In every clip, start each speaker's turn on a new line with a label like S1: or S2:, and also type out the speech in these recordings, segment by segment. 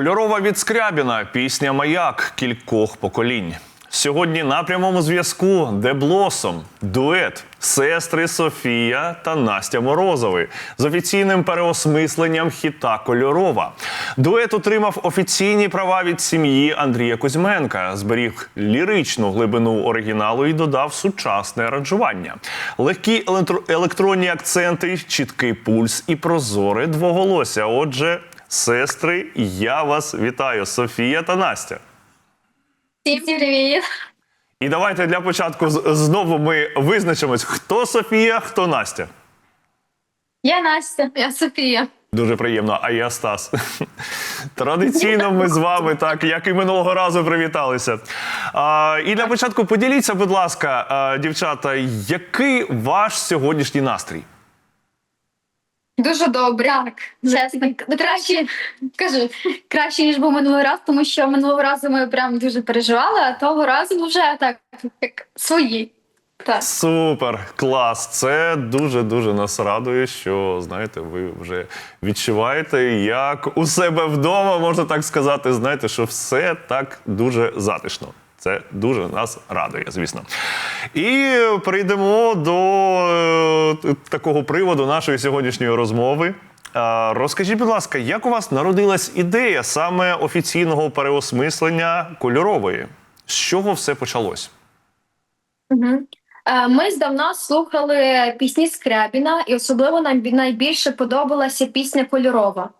S1: Кольорова від Скрябіна, пісня Маяк кількох поколінь. Сьогодні на прямому зв'язку де Блосом, дует, сестри Софія та Настя Морозови з офіційним переосмисленням хіта Кольорова. Дует отримав офіційні права від сім'ї Андрія Кузьменка, зберіг ліричну глибину оригіналу і додав сучасне аранжування. Легкі електро- електронні акценти, чіткий пульс і прозоре двоголосся. Отже, сестри, я вас вітаю, Софія та Настя.
S2: Всім привіт!
S1: І давайте для початку знову ми визначимось, хто Софія, хто Настя.
S2: Я Настя, я Софія.
S1: Дуже приємно, а я Стас. Традиційно ми з вами, так як і минулого разу, привіталися. А, і для початку поділіться, будь ласка, дівчата, який ваш сьогоднішній настрій?
S2: Дуже добре. Так, чесно. Ну, краще, кажу, краще, ніж був минулий раз, тому що минулого разу ми прям дуже переживали, а того разу ну, вже так, як свої. Так.
S1: Супер, клас. Це дуже дуже нас радує, що знаєте, ви вже відчуваєте, як у себе вдома, можна так сказати, знаєте, що все так дуже затишно. Це дуже нас радує, звісно. І прийдемо до е, такого приводу нашої сьогоднішньої розмови. Розкажіть, будь ласка, як у вас народилась ідея саме офіційного переосмислення кольорової? З чого все почалось?
S2: Угу. Ми здавна слухали пісні Скрябіна, і особливо нам найбільше подобалася пісня Кольорова.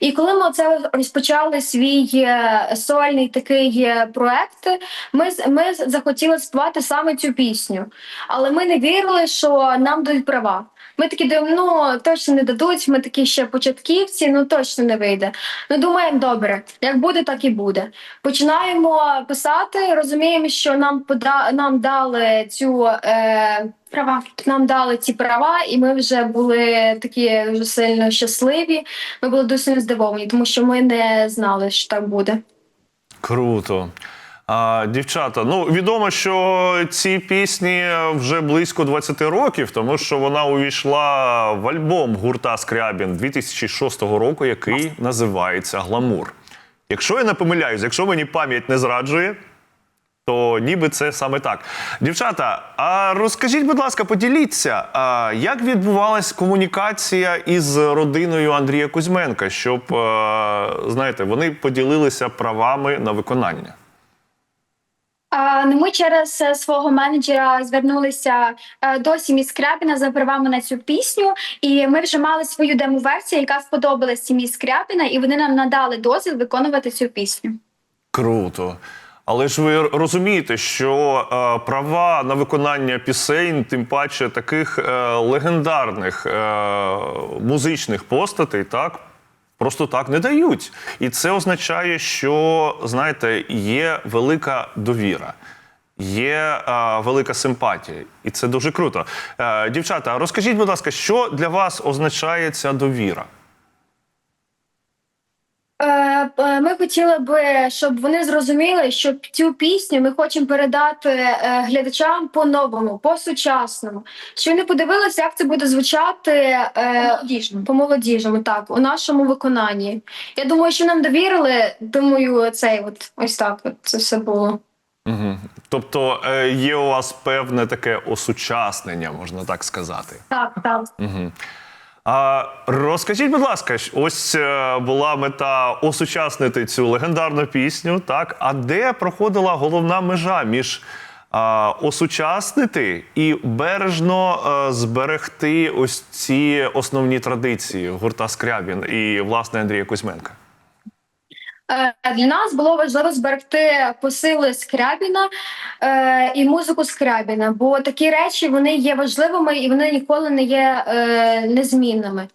S2: І коли ми це розпочали свій е, сольний такий е, проект, ми, ми захотіли співати саме цю пісню. Але ми не вірили, що нам дають права. Ми такі думаємо, ну точно не дадуть, ми такі ще початківці, ну точно не вийде. Ну думаємо, добре, як буде, так і буде. Починаємо писати, розуміємо, що нам пода нам дали цю е, права. Нам дали ці права, і ми вже були такі дуже сильно щасливі. Ми були дуже здивовані, тому що ми не знали, що так буде.
S1: Круто. А, дівчата, ну відомо, що ці пісні вже близько 20 років, тому що вона увійшла в альбом гурта Скрябін 2006 року, який називається Гламур. Якщо я не помиляюсь, якщо мені пам'ять не зраджує, то ніби це саме так. Дівчата, а розкажіть, будь ласка, поділіться, а як відбувалась комунікація із родиною Андрія Кузьменка, щоб е, знаєте, вони поділилися правами на виконання?
S2: Ну, ми через е, свого менеджера звернулися е, до сім'ї Скрябіна за правами на цю пісню, і ми вже мали свою демо-версію, яка сподобалась сім'ї Скрябіна, і вони нам надали дозвіл виконувати цю пісню.
S1: Круто. Але ж ви розумієте, що е, права на виконання пісень, тим паче таких е, легендарних е, музичних постатей, так просто так не дають. І це означає, що знаєте, є велика довіра. Є е, велика симпатія, і це дуже круто. Е, дівчата, розкажіть, будь ласка, що для вас означає ця довіра?
S2: Е, Ми хотіли би, щоб вони зрозуміли, що цю пісню ми хочемо передати е, глядачам по-новому, по-сучасному. Що вони подивилися, як це буде звучати е, по молодіжному, так, у нашому виконанні. Я думаю, що нам довірили, думаю, цей от ось так от це все було.
S1: Угу. Тобто є у вас певне таке осучаснення, можна так сказати.
S2: Так, так.
S1: Угу. А розкажіть, будь ласка, ось е, була мета осучаснити цю легендарну пісню, так? А де проходила головна межа між а, осучаснити і бережно а, зберегти ось ці основні традиції гурта Скрябін і власне Андрія Кузьменка?
S2: Е, Для нас було важливо зберегти посили Скрябіна е, і музику Скрябіна, бо такі речі вони є важливими і вони ніколи не є е, незмінними.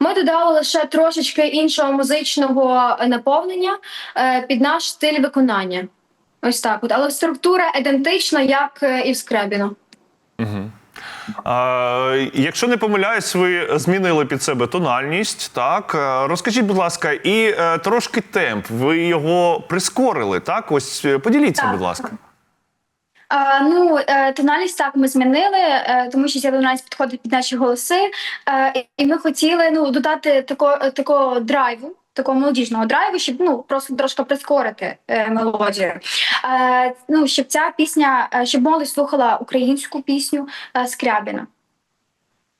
S2: Ми додали лише трошечки іншого музичного наповнення е, під наш стиль виконання. Ось так, от. але структура ідентична, як е, і в Скрябіна.
S1: А, якщо не помиляюсь, ви змінили під себе тональність. Так Е, розкажіть, будь ласка, і е, трошки темп. Ви його прискорили. Так, ось е, поділіться,
S2: Так.
S1: будь ласка.
S2: А, ну, тональність так ми змінили, тому що ця тональність підходить під наші голоси. І ми хотіли ну, додати тако, такого драйву.
S3: Такого молодіжного драйву, щоб ну просто трошки прискорити е, мелодію. Е, ну щоб ця пісня, е, щоб молодь слухала українську пісню е, Скрябіна.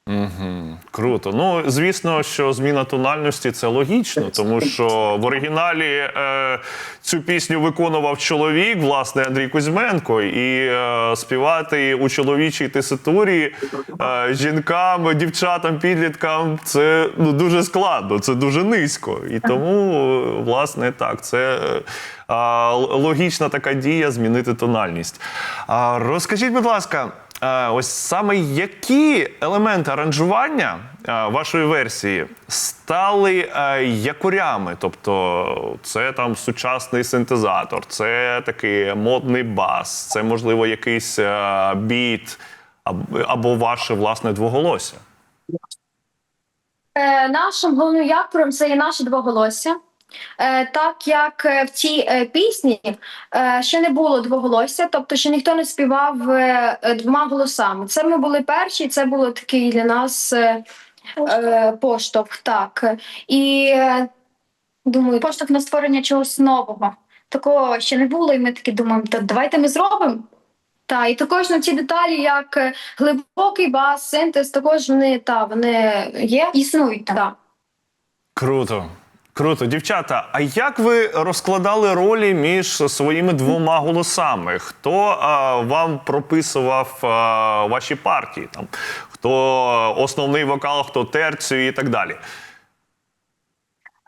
S1: Угу, круто. Ну, звісно, що зміна тональності це логічно, тому що в оригіналі е, цю пісню виконував чоловік, власне, Андрій Кузьменко, і е, співати у чоловічій теситурі е, жінкам, дівчатам, підліткам це ну, дуже складно, це дуже низько. І тому, власне, так, це. е, логічна така дія змінити тональність. Розкажіть, будь ласка, ось саме які елементи аранжування вашої версії стали а, якорями? Тобто, це там сучасний синтезатор, це такий модний бас, це можливо якийсь біт або ваше власне двоголосся.
S2: Е, нашим головним якорем це є наше двоголосся. Е, так як е, в цій е, пісні ще не було двоголосся, тобто ще ніхто не співав двома голосами. Це ми були перші, і це було такий для нас е, поштовх. Так. І думаю,
S3: Поштовх на створення чогось нового. Такого ще не було, і ми такі думаємо, та давайте ми зробимо.
S2: та, і також на ці деталі, як глибокий бас, синтез, також вони, та, вони є.
S3: Існують.
S2: Так.
S1: Круто. Круто, дівчата. А як ви розкладали ролі між своїми двома голосами? Хто а, вам прописував а, ваші партії? Там хто основний вокал, хто терцію і так далі?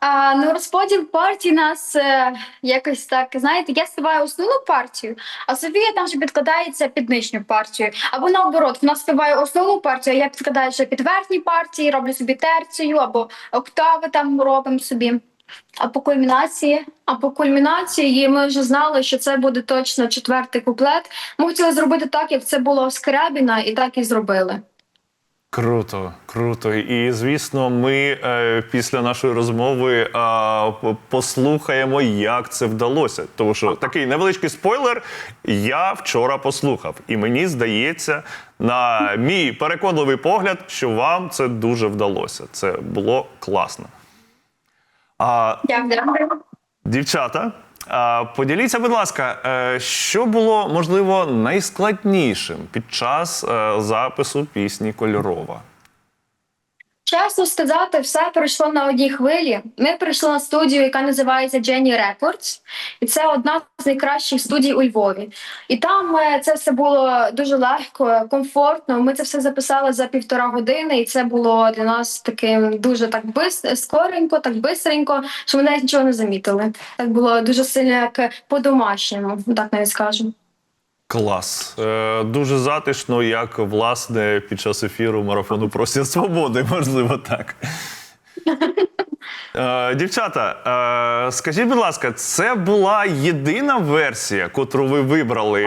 S3: А, ну, розподіл партій нас е, якось так, знаєте, я співаю основну партію, а Софія там вже підкладається під нижню партію. Або наоборот, вона співає основну партію, а я підкладаю ще під верхні партії, роблю собі терцію, або октави там робимо собі. А по кульмінації
S2: А по кульмінації ми вже знали, що це буде точно четвертий куплет. Ми хотіли зробити так, як це було в Скрябіна, і так і зробили.
S1: Круто, круто. І звісно, ми е, після нашої розмови е, послухаємо, як це вдалося. Тому що такий невеличкий спойлер я вчора послухав, і мені здається, на мій переконливий погляд, що вам це дуже вдалося. Це було класно. А. Дівчата, поділіться, будь ласка, е, що було можливо найскладнішим під час е, запису пісні Кольорова?
S2: Чесно сказати, все пройшло на одній хвилі. Ми прийшли на студію, яка називається Jenny Records, і це одна з найкращих студій у Львові. І там е, це все було дуже легко, комфортно. Ми це все записали за півтора години, і це було для нас таким дуже так бис- скоренько, так бистренько, що ми навіть нічого не замітили. Так було дуже сильно як по-домашньому, так навіть скажемо.
S1: Клас. Е, дуже затишно, як власне під час ефіру марафону Простір Свободи, можливо, так. Е, дівчата, е, скажіть, будь ласка, це була єдина версія, котру ви вибрали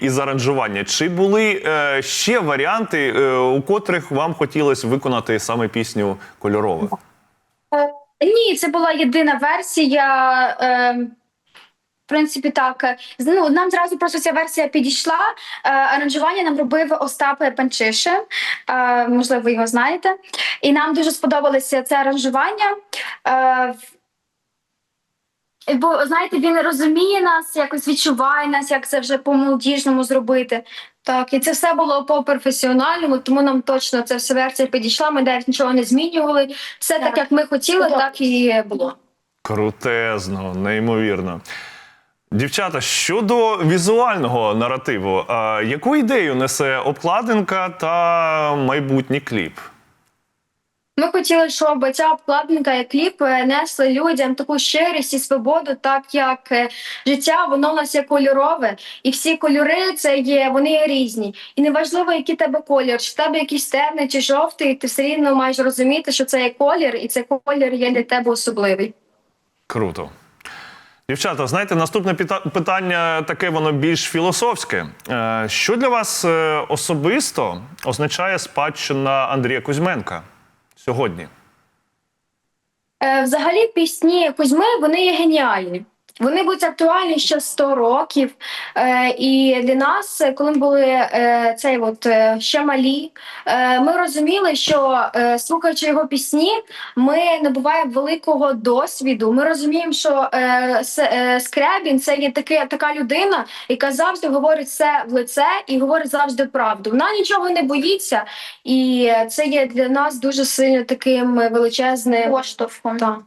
S1: із аранжування? Чи були е, ще варіанти, е, у котрих вам хотілося виконати саме пісню Кольорова?
S3: Ні, це була єдина версія. Е, принципі, так. Ну, нам зразу просто ця версія підійшла. Е, аранжування нам робив Остап Панчишин, е, можливо, ви його знаєте. І нам дуже сподобалося це аранжування. Е, Бо знаєте, він розуміє нас, якось відчуває нас, як це вже по-молодіжному зробити.
S2: Так, і це все було по професіональному, тому нам точно ця вся версія підійшла. Ми навіть нічого не змінювали. Все так,
S3: Так.
S2: як ми хотіли, так і було.
S1: Крутезно, неймовірно. Дівчата, щодо візуального наративу, а яку ідею несе обкладинка та майбутній кліп?
S2: Ми хотіли, щоб ця обкладинка і кліп е, несли людям таку щирість і свободу, так як е, життя воно у нас є кольорове, і всі кольори це є, вони є різні. І неважливо, який тебе колір, чи в тебе якийсь темний чи жовтий, ти все рівно маєш розуміти, що це є колір, і цей колір є для тебе особливий.
S1: Круто. Дівчата, знаєте, наступне питання таке воно більш філософське. Е, Що для вас е, особисто означає спадщина Андрія Кузьменка сьогодні?
S2: Е, Взагалі, пісні Кузьми вони є геніальні. Вони будуть актуальні ще 100 років. Е, і для нас, е, коли ми були е, цей от ще малі, ми розуміли, що слухаючи його пісні, ми набуваємо великого досвіду. Ми розуміємо, що Скрябін це є таки, така людина, яка завжди говорить все в лице і говорить завжди правду. Вона нічого не боїться, і це є для нас дуже сильно таким величезним
S3: Поштовхом.
S2: так.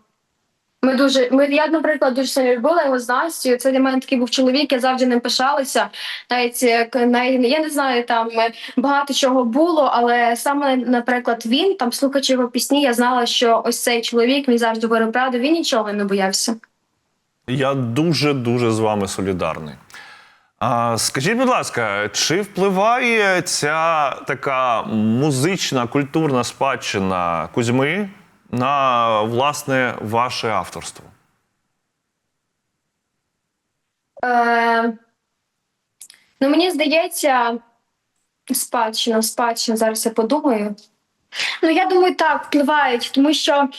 S2: Ми дуже, ми, я, наприклад, дуже сильно любила його з Настю. Це для мене такий був чоловік, я завжди ним пишалася. Навіть навіть, я не знаю, там е, багато чого було, але саме, наприклад, він там, слухаючи його пісні, я знала, що ось цей чоловік він завжди говорив правду, він нічого не боявся.
S1: Я дуже дуже з вами солідарний. А, скажіть, будь ласка, чи впливає ця така музична культурна спадщина Кузьми на власне ваше авторство?
S2: Е, ну, мені здається, спадщина, спадщина, зараз я подумаю.
S3: Ну я думаю, так впливають, тому що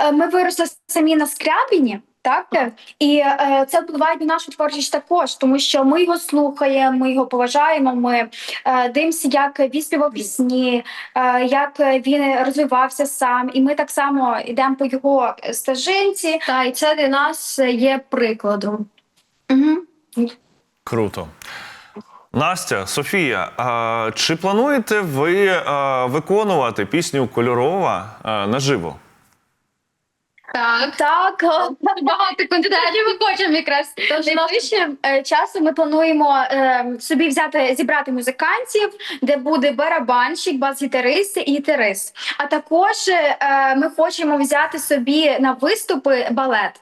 S3: е, ми виросли самі на скрябіні. Так і е, це впливає на нашу творчість також, тому що ми його слухаємо, ми його поважаємо. Ми е, дивимося, як він співав пісні, е, як він розвивався сам, і ми так само йдемо по його стежинці.
S2: Та, і це для нас є прикладом.
S3: Угу.
S1: Круто. Настя, Софія, а, чи плануєте ви а, виконувати пісню Кольорова а, наживо?
S2: Так.
S3: Так, багато кандидатів ми хочемо якраз.
S2: Тож
S3: Найближчим е, часом ми плануємо е, собі взяти зібрати музикантів, де буде барабанщик, бас-гітарист і гітарист. А також е, ми хочемо взяти собі на виступи балет.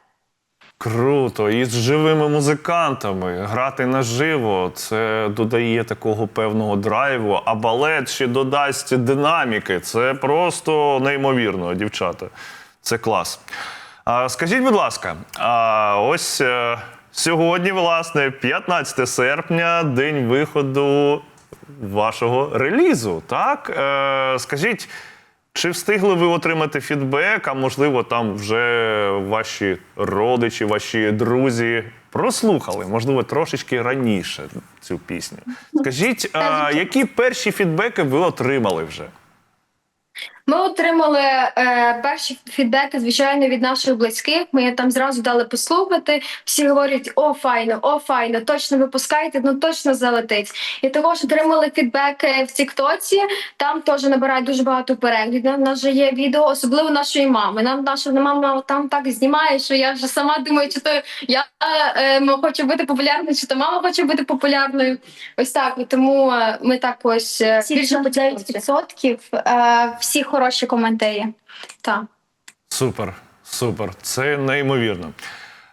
S1: Круто, і з живими музикантами грати наживо це додає такого певного драйву, а балет ще додасть динаміки. Це просто неймовірно, дівчата. Це клас. А, скажіть, будь ласка, а ось е, сьогодні, власне, 15 серпня, день виходу вашого релізу. Так? Е, скажіть, чи встигли ви отримати фідбек, а можливо, там вже ваші родичі, ваші друзі прослухали, можливо, трошечки раніше цю пісню. Скажіть, а, які перші фідбеки ви отримали вже?
S2: Ми отримали е, перші фідбеки, звичайно, від наших близьких. Ми там зразу дали послухати. Всі говорять: о, файно, о, файно, точно випускайте, ну точно залетить. І також отримали фідбеки в Тіктоці. Там теж набирають дуже багато переглядів. У нас вже є відео, особливо нашої мами. Нам наша мама там так знімає, що я вже сама думаю, чи то я е, м, хочу бути популярною, чи то мама хоче бути популярною. Ось так. І тому е, ми так ось е, більше потягнулися.
S3: 99% е, всі хороші коментарі.
S2: Так.
S1: Супер, супер, це неймовірно.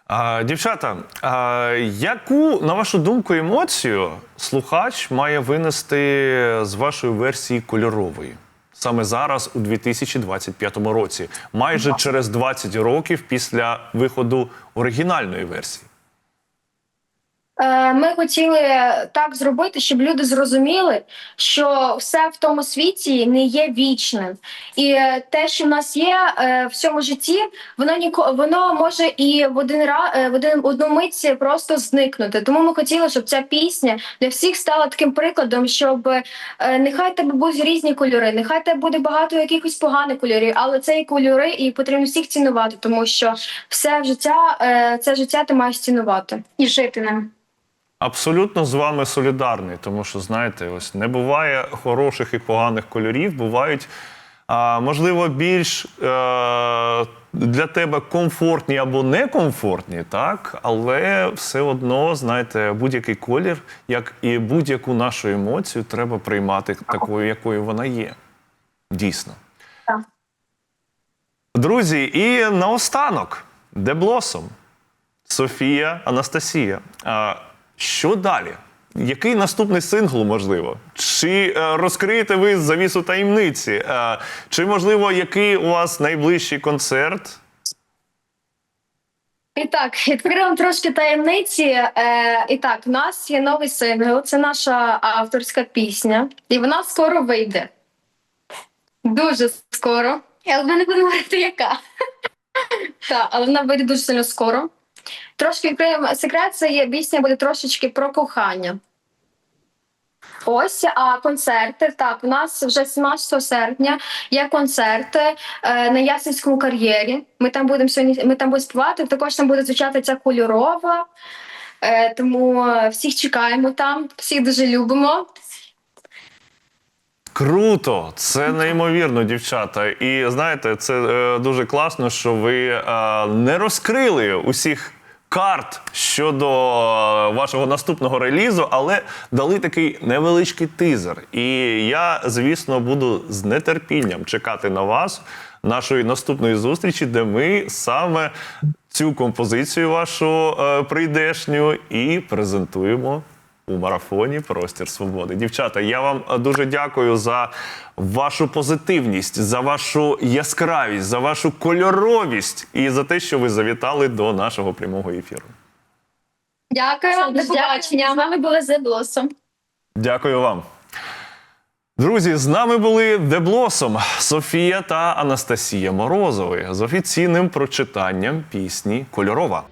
S1: А, дівчата, а, яку, на вашу думку, емоцію слухач має винести з вашої версії кольорової? Саме зараз, у 2025 році, майже через 20 років після виходу оригінальної версії.
S2: Е, Ми хотіли так зробити, щоб люди зрозуміли, що все в тому світі не є вічним, і е, те, що в нас є е, в цьому житті, воно ніко воно може і в один ра е, в один одну мить просто зникнути. Тому ми хотіли, щоб ця пісня для всіх стала таким прикладом, щоб нехай тебе будуть різні кольори, нехай тебе буде багато якихось поганих кольорів, але це і кольори, і потрібно всіх цінувати, тому що все життя, це життя ти маєш цінувати.
S3: І жити ним.
S1: Абсолютно з вами солідарний, тому що знаєте, ось не буває хороших і поганих кольорів, бувають. А, можливо, більш е, для тебе комфортні або некомфортні, так? але все одно, знаєте, будь-який колір, як і будь-яку нашу емоцію, треба приймати такою, якою вона є. Дійсно.
S2: Так.
S1: Друзі, і наостанок, де Блосом? Софія Анастасія. Що далі? Який наступний сингл, можливо? Чи е, розкриєте ви завісу таємниці? Е, чи, можливо, який у вас найближчий концерт?
S2: І так, відкрию вам трошки таємниці. Е, і так, у нас є новий сингл, це наша авторська пісня, і вона скоро вийде. Дуже скоро.
S3: Але ми не будемо говорити, яка.
S2: Так, але вона вийде дуже сильно скоро. Трошки відкриємо секрет, це є пісня буде трошечки про кохання. Ось, а концерти. Так, у нас вже 17 серпня є концерти е, на Ясельському кар'єрі. Ми там будемо сьогодні, ми там будемо співати. Також там буде звучати ця кольорова. Е, тому всіх чекаємо там, всіх дуже любимо.
S1: Круто, це неймовірно, дівчата. І знаєте, це е, дуже класно, що ви е, не розкрили усіх карт щодо е, вашого наступного релізу, але дали такий невеличкий тизер. І я, звісно, буду з нетерпінням чекати на вас, нашої наступної зустрічі, де ми саме цю композицію вашу е, прийдешню і презентуємо у марафоні Простір Свободи. Дівчата, я вам е, дуже дякую за вашу позитивність, за вашу яскравість, за вашу кольоровість і за те, що ви завітали до нашого прямого ефіру.
S2: Дякую вам, до побачення.
S3: З вами були The Blossom.
S1: Дякую вам. Друзі, з нами були The Blossom, Софія та Анастасія Морозови з офіційним прочитанням пісні Кольорова.